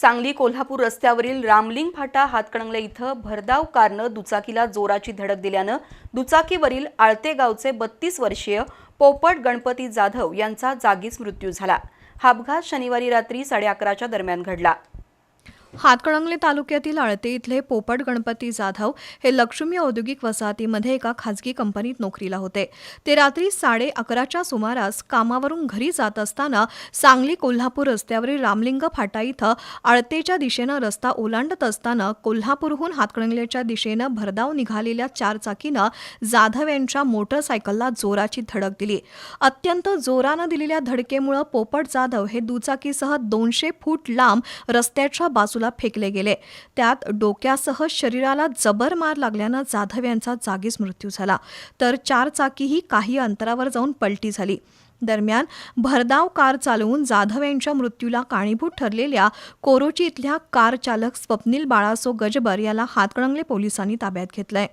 सांगली कोल्हापूर रस्त्यावरील रामलिंग फाटा हातकणंगले इथं भरधाव कारनं दुचाकीला जोराची धडक दिल्यानं दुचाकीवरील आळते गावचे बत्तीस वर्षीय पोपट गणपती जाधव यांचा जागीच मृत्यू झाला. हा अपघात शनिवारी रात्री साडे अकराच्या दरम्यान घडला. हातकणंगले तालुक्यातील आळते इथले पोपट गणपती जाधव हे लक्ष्मी औद्योगिक वसाहतीमध्ये एका खाजगी कंपनीत नोकरीला होते. ते रात्री साडे अकराच्या सुमारास कामावरून घरी जात असताना सांगली कोल्हापूर रस्त्यावरील रामलिंग फाटा इथं आळतेच्या दिशेनं रस्ता ओलांडत असताना कोल्हापूरहून हातकणंगलेच्या दिशेनं भरधाव निघालेल्या चारचाकीनं जाधव यांच्या मोटरसायकलला जोराची धडक दिली. अत्यंत जोरानं दिलेल्या धडकेमुळं पोपट जाधव हे दुचाकीसह दोनशे फूट लांब रस्त्याच्या बाजू बाजूला फेकले गेले. त्यात डोक्यासह शरीराला जबर मार लागल्यानं जाधव यांचा जागीच मृत्यू झाला. तर चार चाकीही काही अंतरावर जाऊन पलटी झाली. दरम्यान भरधाव कार चालवून जाधव यांच्या मृत्यूला कारणीभूत ठरलेल्या कोरोची इथल्या कार चालक स्वप्नील बाळासो गजबर याला हातकणंगले पोलिसांनी ताब्यात घेतलंय.